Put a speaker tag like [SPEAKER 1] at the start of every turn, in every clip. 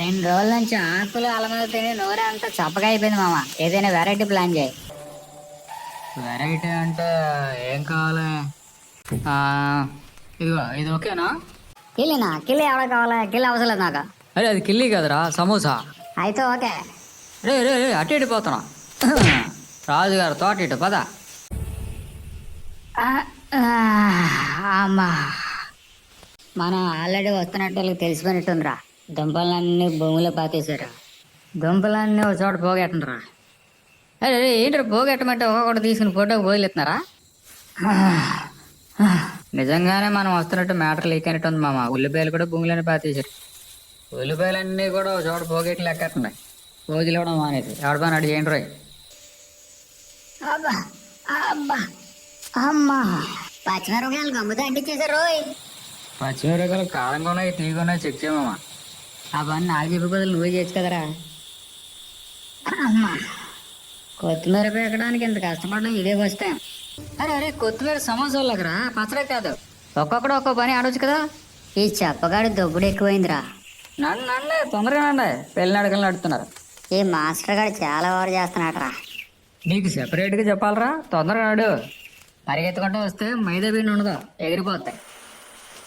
[SPEAKER 1] రెండు రోజుల నుంచి ఆకులు అలమలు తిని నోరే అంతా చప్పగా అయిపోయింది మామ. ఏదైనా వెరైటీ ప్లాన్ చేయి.
[SPEAKER 2] వెరైటీ అంటే ఏం కావాలి? ఆ, ఇదిగో ఇది ఓకేనా?
[SPEAKER 1] కిల్లినా కిల్లి ఎవడ కావాలా? కిల్లి అవసరం లేదు నాకు.
[SPEAKER 2] అరే అది కిల్లి కదరా సమోసా.
[SPEAKER 1] అయితే ఓకే.
[SPEAKER 2] రే రే రే అటు ఇటు పోతున్నా. రాజుగారు తోట ఇటు పద.
[SPEAKER 1] అమ్మా. మనం ఆల్రెడీ వస్తున్నట్టు తెలిసిపోయినట్టుందిరా. దుంపలన్నీ భూమిలో పాతేశారు. దుంపలన్నీ ఒక చోట పోగెట్టండిరా
[SPEAKER 2] అరే రే ఏంటి పోగెట్టమంటే ఒక్కొక్కటి తీసుకుని ఫోటోకి పోయిస్తున్నారు నిజంగానే మనం వస్తున్నట్టు మ్యాటర్ లీక్ అయినట్టు ఉంది మామ. ఉల్లిపాయలు కూడా భూమిలోనే పాతేశారు. ఉల్లిపాయలన్నీ కూడా ఒక చోట పోగెట్లు లెక్కెట్టున్నాయి రోజులు ఇవ్వడం మానేది ఎవడ పని అడిగి ఏంటి రోయ్
[SPEAKER 1] అబ్బా అబ్బా అమ్మా. పచ్చిమిరపకాయలు గమ్ముతో అంటించేశారు రోయ్.
[SPEAKER 2] పచ్చిమిరపకాయలు కారంగా ఉన్నాయి తీగ ఉన్నాయి చెక్ చేయమమ్మా
[SPEAKER 1] అవన్నీ నాకు చెప్పే బదులు నువ్వే చేయొచ్చు కదరా. అమ్మా కొత్తిమీర పీకడానికి ఇంత కష్టపడడం ఇదే ఫస్ట్ టైం
[SPEAKER 2] అరే అరే కొత్తిమీర సమోసాలకు రా పచ్చడే కాదు. ఒక్కొక్కడు ఒక్కో పని ఆడొచ్చు కదా.
[SPEAKER 1] ఈ చెప్పగాడి దొబ్బుడు ఎక్కువైందిరా.
[SPEAKER 2] నన్ను నన్ను తొందరగా నండి పెళ్ళి అడగలు నడుతున్నారు
[SPEAKER 1] ఈ మాస్టర్ గారు చాలా ఓవర్ చేస్తున్నాడరా.
[SPEAKER 2] నీకు సెపరేట్గా చెప్పాలరా. తొందరగా నాడు. పరిగెత్తుకుంటూ వస్తే మైదా పిండి ఉండదు. ఎగిరిపోతాయి.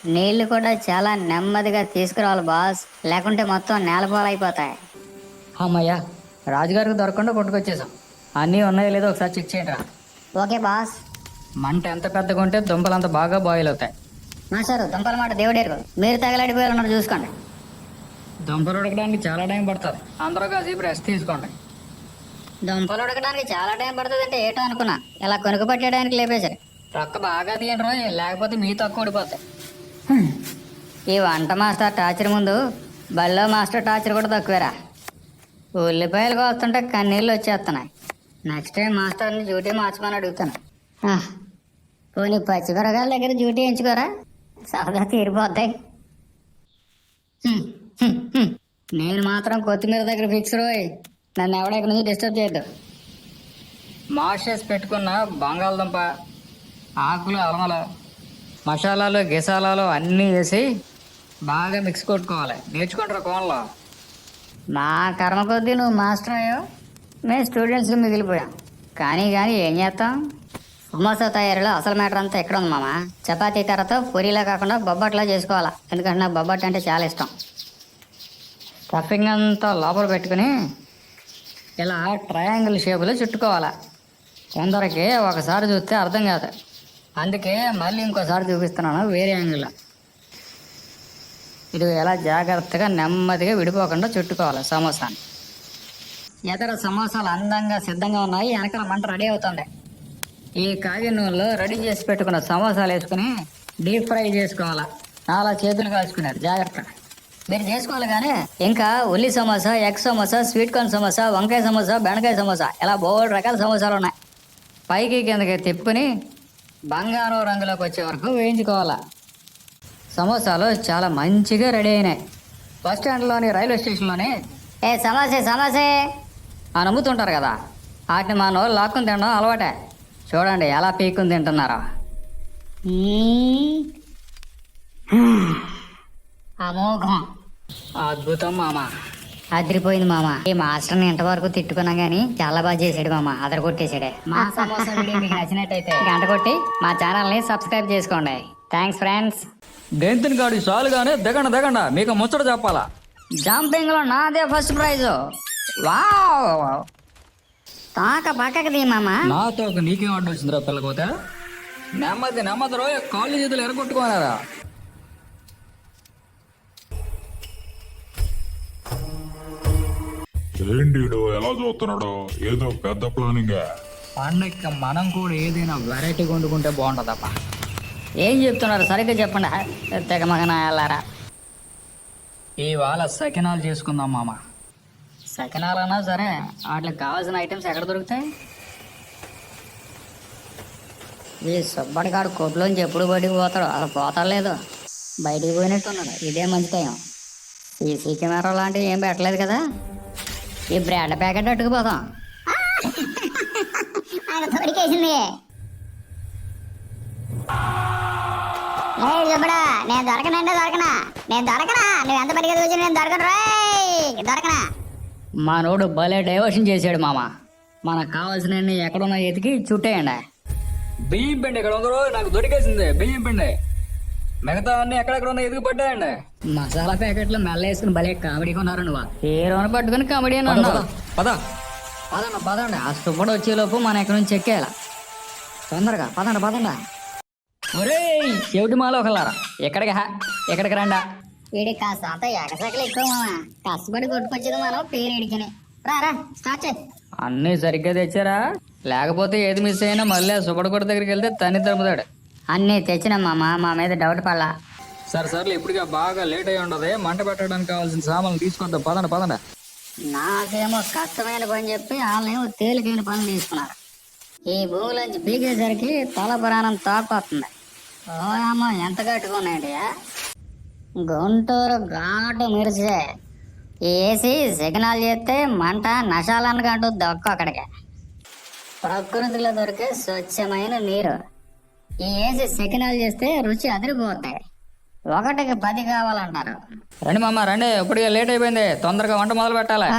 [SPEAKER 1] నీళ్ళు కూడా చాలా నెమ్మదిగా తీసుకురావాలి బాస్. లేకుంటే మొత్తం నేలపాలైపోతాయి.
[SPEAKER 2] అమ్మయ్యా రాజుగారికి దొరకకుండా కొట్టుకొచ్చేసాం. అన్నీ ఉన్నాయో లేదో ఒకసారి చెక్ చేయండి రా
[SPEAKER 1] ఓకే బాస్.
[SPEAKER 2] మంట ఎంత పెద్దగా ఉంటే దుంపలు అంత బాగా బాయిల్ అవుతాయి.
[SPEAKER 1] మాస్టర్ దుంపల మాట దేవుడేరు మీరు తగలడిపోయారు ఉన్నారు చూసుకోండి.
[SPEAKER 2] దుంపలు ఉడకడానికి చాలా టైం పడుతుంది. అందరూ కాసేపు రెస్ట్ తీసుకోండి.
[SPEAKER 1] దుంపలు ఉడకడానికి చాలా టైం పడుతుంది అంటే ఏటో అనుకున్నా. ఇలా కొనుక్కు పట్టేయడానికి లేపేశారు.
[SPEAKER 2] రొక్క బాగా తీయండి లేకపోతే మీ తక్కువ ఊడిపోతాయి.
[SPEAKER 1] ఈ వంట మాస్టర్ టార్చర్ ముందు బల్లో మాస్టర్ టార్చర్ కూడా తక్కువేరా. ఉల్లిపాయలు కోస్తుంటే కన్నీళ్ళు వచ్చేస్తున్నాయి. నెక్స్ట్ టైం మాస్టర్ని డ్యూటీ మార్చమని అడుగుతాను. ఆ, పోనీ పచ్చిమిరకాయల దగ్గర డ్యూటీ ఎంచుకోరా సరదా తీరిపోతాయి. నేను మాత్రం కొత్తిమీర దగ్గర ఫిక్స్ రోయ్. నన్ను ఎవడెక్కడి నుంచి డిస్టర్బ్ చేయొద్దు.
[SPEAKER 2] చేసి పెట్టుకున్న బంగాళదుంప ఆకులు అలమలు మసాలాలు గిసాలాలు అన్నీ వేసి బాగా మిక్స్ కొట్టుకోవాలి. నేర్చుకుంటారు కోన్లో
[SPEAKER 1] మా కర్మ కొద్దీ నువ్వు మాస్టర్ అయ్యో మేము స్టూడెంట్స్కి మిగిలిపోయాం. కానీ కానీ ఏం చేస్తాం? సమోసా తయారీలో అసలు మ్యాటర్ అంతా ఎక్కడ ఉంది మామ? చపాతీ కర్రతో పూరీలా కాకుండా బొబ్బట్లా చేసుకోవాలా. ఎందుకంటే నాకు బొబ్బట్ అంటే చాలా ఇష్టం.
[SPEAKER 2] స్టఫింగ్ అంతా లోపల పెట్టుకుని ఇలా ట్రయాంగిల్ షేపులో చుట్టుకోవాలి. కొందరికి ఒకసారి చూస్తే అర్థం కాదు. అందుకే మళ్ళీ ఇంకోసారి చూపిస్తున్నాను వేరే యాంగిల్లో ఇది ఎలా జాగ్రత్తగా నెమ్మదిగా విడిపోకుండా చుట్టుకోవాలి సమోసాని. ఇతర సమోసాలు అందంగా సిద్ధంగా ఉన్నాయి వెనకాల మంట రెడీ అవుతుంది. ఈ కాగి నూనెలో రెడీ చేసి పెట్టుకున్న సమోసాలు వేసుకుని డీప్ ఫ్రై చేసుకోవాలి. చాలా చేతులు కాల్చుకున్నారు జాగ్రత్త.
[SPEAKER 1] మీరు చేసుకోవాలి కానీ ఇంకా ఉల్లి samosa egg samosa sweet corn samosa వంకాయ సమోసా బెండకాయ సమోసా ఇలా బోల్డ్ రకాల సమోసాలు ఉన్నాయి.
[SPEAKER 2] పైకి కిందకి తిప్పుకుని బంగారం రంగులోకి వచ్చే వరకు వేయించుకోవాలా? సమోసాలు చాలా మంచిగా రెడీ అయినాయి. బస్ స్టాండ్లోని రైల్వే స్టేషన్లోని
[SPEAKER 1] ఏ సమోసే సమోసే!
[SPEAKER 2] ఆ నమ్ముతుంటారు కదా? వాటిని మా నోరు లాక్కుని తినడం అలవాటే. చూడండి ఎలా పీక్కుని తింటున్నారో.
[SPEAKER 1] అమోఘం.
[SPEAKER 2] అద్భుతం మామ.
[SPEAKER 1] అదిరిపోయింది మామ. ఈ మాస్టర్ని ఇంతవరకు తిట్టుకున్నా గానీ చాలా బాగా చేసాడు మామ. అదర కొట్టేశాడే
[SPEAKER 2] మా సమోసా వీడియో మీకు నచ్చినట్టయితే
[SPEAKER 1] గంట కొట్టి మా ఛానల్ని సబ్స్క్రైబ్ చేసుకోండి. Thanks friends.
[SPEAKER 2] దెంతిని గాడి చాలుగానే దిగండి దిగండి మీకు ముచ్చట చెప్పాలా?
[SPEAKER 1] జంపింగ్లో నాదే ఫస్ట్ ప్రైజ్. వావ్. తాక పక్కకి తీ మామ.
[SPEAKER 2] నాతో నీకేం అడ్డు వచ్చిందిరా పిల్లకోతే? నెమ్మది నెమ్మది రోజు కాళ్ళు చేతులు ఎరగొట్టుకున్నారా
[SPEAKER 3] ఏంటి ఎలా చూస్తున్నాడు? ఏదో పెద్ద ప్లానింగ్
[SPEAKER 2] పండగకి మనం కూడా ఏదైనా వెరైటీ వండుకుంటే బాగుంటుందప్ప. ఏం చెప్తున్నారు? సరిగ్గా చెప్పండి. తెగ మగన వెళ్ళారా ఇవాళ సకినాలు చేసుకుందాం మామ. సకినాలన్నా సరే వాటికి కావాల్సిన ఐటమ్స్ ఎక్కడ దొరుకుతాయి?
[SPEAKER 1] ఈ సుబ్బడిగాడు కొట్లోంచి ఎప్పుడు బయటికి పోతాడు అసలు పోతాలేదు బయటికి పోయినట్టున్నాడు. ఇదే మంచి టైం. సీసీ కెమెరా లాంటివి ఏం పెట్టలేదు కదా? ఈ బ్రెడ్ ప్యాకెట్ అట్టుకుపోతాం
[SPEAKER 4] ఆయన తోడికేసింది. చెప్పడా నేను దొరకనంటే దొరకనా? నేను దొరకనా? నువ్వు ఎంత పడిగా చూసి నేను దొరకను. రాయ్
[SPEAKER 1] దొరకనా?
[SPEAKER 2] మా నోడు భలే డైవర్షన్ చేశాడు మామ. మనకు కావాల్సిన ఎక్కడున్నా ఎతికి చుట్టేయండి. బియ్యం పిండి ఇక్కడ ఉందో నాకు దొరికేసింది బియ్యం పిండి. మిగతా అన్ని ఎక్కడెక్కడ ఉన్నాయి ఎదుగు పట్టాయండి మసాలా ప్యాకెట్లు మెల్ల వేసుకుని భలే కామెడీ కొన్నారు నువ్వు హీరోని పట్టుకుని కామెడీ అని అన్నావు? పద పదండి పదండి. ఆ సుబ్బడు వచ్చేలోపు మనం ఎక్కడి నుంచి చెక్కేయాల తొందరగా పదండి పదండి. ఒరేయ్ చెవిటి మాలో ఒకలారా? ఎక్కడికి హా ఎక్కడికి రండా?
[SPEAKER 1] వీడి కాస్త అంత ఎగసకలు ఎక్కువ మామ కష్టపడి కొట్టుకొచ్చేది మనం పేరు ఇడికని రా రా స్టార్ట్ చేయి.
[SPEAKER 2] అన్నీ సరిగ్గా తెచ్చారా? లేకపోతే ఏది మిస్ అయినా మళ్ళీ ఆ సుబ్బడకొడ దగ్గరికి వెళ్తే తని తరుముతాడు.
[SPEAKER 1] అన్నీ తెచ్చినా మామ మా మీద డౌట్ పడలా.
[SPEAKER 2] సరే సర్లే ఇప్పటికే బాగా లేట్ అయి ఉండదు. మంట పెట్టడానికి కావాల్సిన సామాన్లు తీసుకొద్దాం. పదండి పదండి.
[SPEAKER 1] నాకేమో కష్టమైన పని చెప్పి వాళ్ళేమో తేలికైన పనులు తీసుకున్నారు ఈ భూమిలోంచి పీకేసరికి తల పురాణం తోకొస్తుంది ఓ అమ్మ ఎంత కట్టుకున్నాయండి గుంటూరు ఘాటు మిరిసే ఏసి సిగ్నల్ చేస్తే మంట నశాలన్నకంటూ దక్కు అక్కడికి ప్రకృతిలో దొరికే స్వచ్ఛమైన నీరు. ఈ ఏసి సిగ్నల్ చేస్తే రుచి అదిరిపోతాయి. ఒకటికి పది కావాలంటారు.
[SPEAKER 2] రండి మామ రండి. ఇప్పటికే లేట్ అయిపోయింది. తొందరగా వంట మొదలు పెట్టాలి.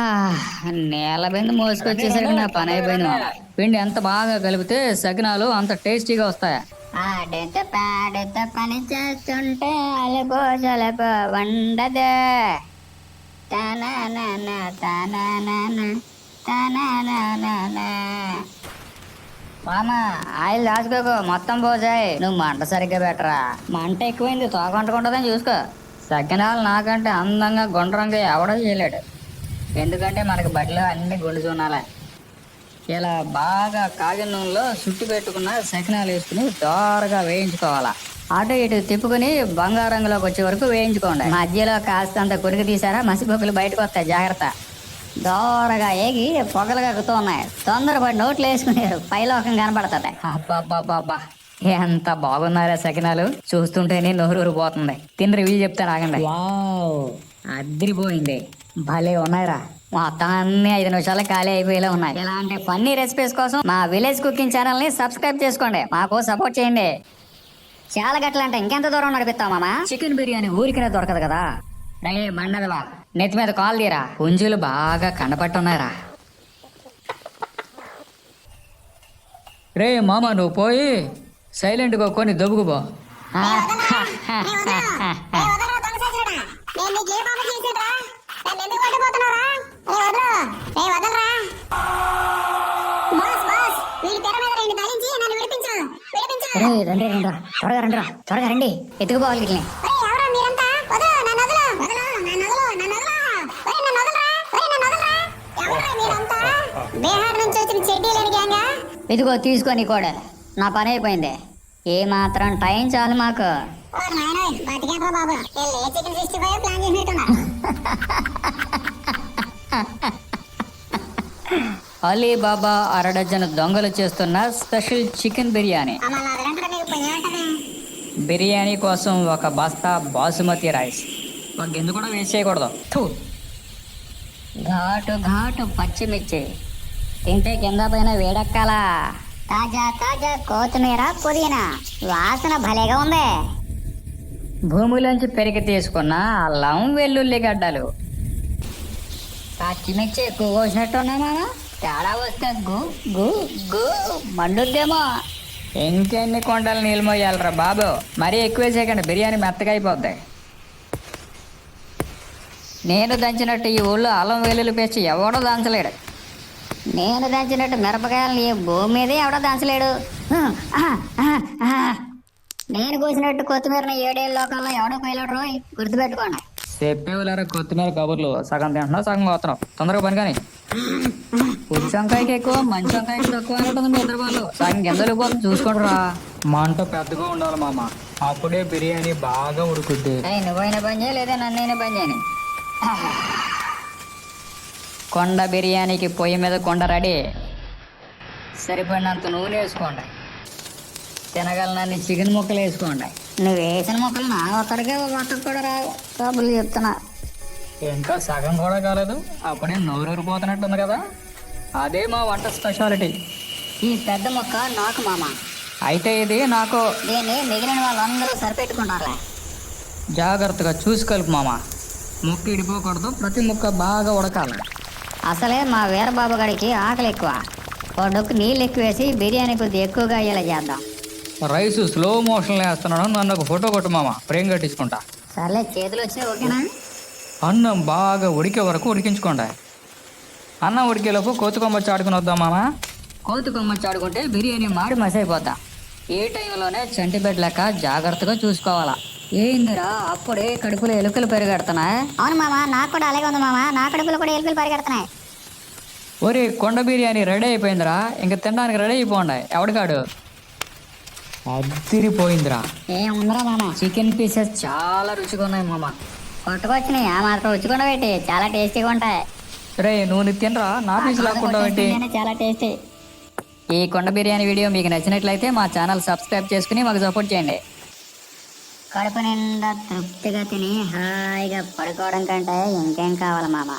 [SPEAKER 1] నేల బిందు మోసుకొచ్చేసరికి నా పని అయిపోయింది మామ.
[SPEAKER 2] పిండి ఎంత బాగా కలిపితే సకినాలు అంత టేస్టీగా వస్తాయి.
[SPEAKER 1] ఆడితే పాడితే పని చేస్తుంటే అలకో చలకో వండదే. తననన, తననన, తనననన. మామ ఆయిల్ దాచుకోకు. మొత్తం పోసాయి. నువ్వు మంట సరిగ్గా పెట్టరా. మంట ఎక్కువైంది. తోకంటుకుంటుందని చూసుకో. సకినాలు నాకంటే అందంగా గుండ్రంగా ఎవడో చేయలేడు. ఎందుకంటే మనకి బట్టలు అన్ని గుండు చూనాలి
[SPEAKER 2] ఇలా బాగా కాగిన నూనెలో చుట్టు పెట్టుకున్న సకినాలు వేసుకుని దోరగా వేయించుకోవాలా.
[SPEAKER 1] అటు ఇటు తిప్పుకుని బంగారంలోకి వచ్చే వరకు వేయించుకోండి. మధ్యలో కాస్తంత కొరికి తీసారా మసిపొక్కులు బయటకు వస్తాయి. జాగ్రత్త. దోరగా ఏగి పొగలు కక్కుతూ ఉన్నాయి తొందరపడి నోట్లు వేసుకునేరు. పైలోకం కనపడుతుంది
[SPEAKER 2] అబ్బాబ్బాబ్బా ఎంత బాగున్నారా సకినాలు. చూస్తుంటేనే నోరు ఊరిపోతుంది తిని రివ్యూ చెప్తాను ఆగండి.
[SPEAKER 1] వావ్. అదిరిపోయింది. భలే ఉన్నాయిరా. మొత్తం అన్ని ఐదు నిమిషాలు ఖాళీ అయిపోయేలా ఉన్నాయి. ఇలాంటి ఫన్నీ రెసిపీస్ కోసం మా విలేజ్ కుకింగ్ ఛానల్ని సబ్స్క్రైబ్ చేసుకోండి. మాకు సపోర్ట్ చేయండి. చాలా గట్లంటే ఇంకెంత దూరం నడిపిస్తాం మామా?
[SPEAKER 2] చికెన్ బిర్యానీ ఊరికనే దొరకదు కదా.
[SPEAKER 1] రే బండదవా
[SPEAKER 2] నెత్తి మీద కాల్ తీరా. పుంజులు బాగా కనపట్టున్నారా రే మామ నువ్వు పోయి సైలెంట్గా కొని దొబ్బుకుపో
[SPEAKER 1] రండి రండి త్వరగా రండి త్వరగా రండి. ఎత్తుకుపోవాలి
[SPEAKER 4] బీహార్ నుంచి వచ్చిన చెడ్డీ లేని గ్యాంగా
[SPEAKER 1] ఇదిగో తీసుకొని కూడా నా పని అయిపోయింది. ఏ మాత్రం టైం చాలు మాకు.
[SPEAKER 2] అలీబాబా అరడజన్ దొంగలు చేస్తున్న స్పెషల్ చికెన్ బిర్యానీ. బిర్యానీ కోసం ఒక బస్తా బాసుమతి రైస్. గింజ కూడా వేస్ట్ చేయకూడదు. థూ.
[SPEAKER 1] ఘాటు ఘాటు పచ్చిమిర్చి. తింటే కింద పైన వేడెక్కాలా?
[SPEAKER 4] తాజా తాజా కొత్తిమీర పుదీనా. వాసన భలేగా ఉంది.
[SPEAKER 2] భూమిలోంచి పెరిగి తీసుకున్న అల్లం వెల్లుల్లి గడ్డలు.
[SPEAKER 1] పచ్చిమిర్చి ఎక్కువ కోసినట్టున్నా మామ తేడా వస్తే గు గు గు మండుద్దేమో.
[SPEAKER 2] ఇంకెన్ని కొండలు నీళ్ళు మోయాలరా బాబు? మరీ ఎక్కువ చేయకండి బిర్యానీ మెత్తగా అయిపోద్ది. నేను దంచినట్టు ఈ ఊళ్ళో అల్లం వెల్లుల్లి పేస్ట్ ఎవడో దంచలేడు.
[SPEAKER 1] నేను దంచినట్టు మిరపకాయలు ఈ భూమి మీదే ఎవడో దంచలేడు. నేను కోసినట్టు కొత్తిమీరని ఏడేళ్ళ లోకంలో ఎవడో కోయలేడు రోయ్. గుర్తుపెట్టుకోండి.
[SPEAKER 2] చెప్పేవాళ్ళారా కొత్తిమీర కబుర్లు? సగం తింటున్నావు సగం పోతున్నావు తొందరగా పని కానీ. పురుష వంకాయకి ఎక్కువ మంచి వంకాయకి తక్కువ ఉంటుంది మీ ఇద్దరు వాళ్ళు. సగం గింజలు పోతుంది చూసుకోండి రా మంట పెద్దగా ఉండాలి మామ. అప్పుడే బిర్యానీ బాగా ఉడుకుద్ది.
[SPEAKER 1] నువ్వైనా పని చేయ లేదా నన్నైనా పని చేయని?
[SPEAKER 2] కొండ బిర్యానీకి పొయ్యి మీద కొండ రెడీ. సరిపడినంత నూనె వేసుకోండి. తినగలనన్ని చికెన్ ముక్కలు వేసుకోండి.
[SPEAKER 1] నువ్వు వేసిన మొక్కలు నా ఒక్కడికే ఒక్కడికి కూడా రావు. కబుర్లు చెప్తున్నా.
[SPEAKER 2] ఇంకా సగం కూడా కాలేదు. అప్పుడే నోరూరిపోతున్నట్టుంది కదా. అదే మా వంట స్పెషాలిటీ.
[SPEAKER 1] ఈ పెద్ద మొక్క నాకు మామ.
[SPEAKER 2] అయితే ఇది నాకు
[SPEAKER 1] దీన్ని మిగిలిన వాళ్ళందరూ సరిపెట్టుకుంటారులే.
[SPEAKER 2] జాగ్రత్తగా చూసి కలుపు మామ. ముక్క ఇడిపోకూడదు. ప్రతి ముక్క బాగా ఉడకాలి.
[SPEAKER 1] అసలే మా వీరబాబు గడికి ఆకలి ఎక్కువ. ఓ డొక్కు నీళ్ళు ఎక్కువేసి బిర్యానీ కొద్ది ఎక్కువగా అయ్యేలా చేద్దాం.
[SPEAKER 2] రైస్ స్లో మోషన్ వేస్తున్నాను నన్ను ఒక ఫోటో కొట్టు మామ ఫ్రేమ్ కట్టించుకుంటా.
[SPEAKER 1] సర్లే చేతులు వచ్చినాయి ఓకేనా?
[SPEAKER 2] అన్నం బాగా ఉడికే వరకు ఉడికించుకోండి. అన్నం ఉడికేలోపు కోతి కొమ్మచ్చి ఆడుకుని వద్దాం మామ. కోతి కొమ్మచ్చి ఆడుకుంటే బిర్యానీ మాడి మసైపోద్దా ఏ టైంలోనే చంటి లెక్క జాగ్రత్తగా చూసుకోవాలా. ఏందిరా అప్పుడే కడుపులో ఎలుకలు పెరిగెడుతున్నాయి?
[SPEAKER 4] అవును మామ నాకు కూడా అలాగే ఉంది మామ. నా కడుపులో కూడా ఎలుకలు పరిగెడుతున్నాయి.
[SPEAKER 2] ఒరే కొండ బిర్యానీ రెడీ అయిపోయిందిరా. ఇంక తినడానికి రెడీ అయిపోండి. ఎవడికాడు? అదిరిపోయిందిరా
[SPEAKER 1] ఏముందిరా మామ.
[SPEAKER 2] చికెన్ పీసెస్ చాలా రుచిగా ఉన్నాయి మామ.
[SPEAKER 1] కొట్టుకొచ్చినాయి. ఆ మాత్రం రుచికుండా పెట్టి చాలా టేస్టీగా ఉంటాయి.
[SPEAKER 2] రే నువ్వు తినరా? నా పీస్ లాక్కుండా
[SPEAKER 1] చాలా టేస్టీ.
[SPEAKER 2] ఈ కొండ బిర్యానీ వీడియో మీకు నచ్చినట్లయితే మా ఛానల్ సబ్స్క్రైబ్ చేసుకుని మాకు సపోర్ట్ చేయండి.
[SPEAKER 1] కడుపు నిండా తృప్తిగా తిని హాయిగా పడుకోవడం కంటే ఇంకేం కావాలి మామ?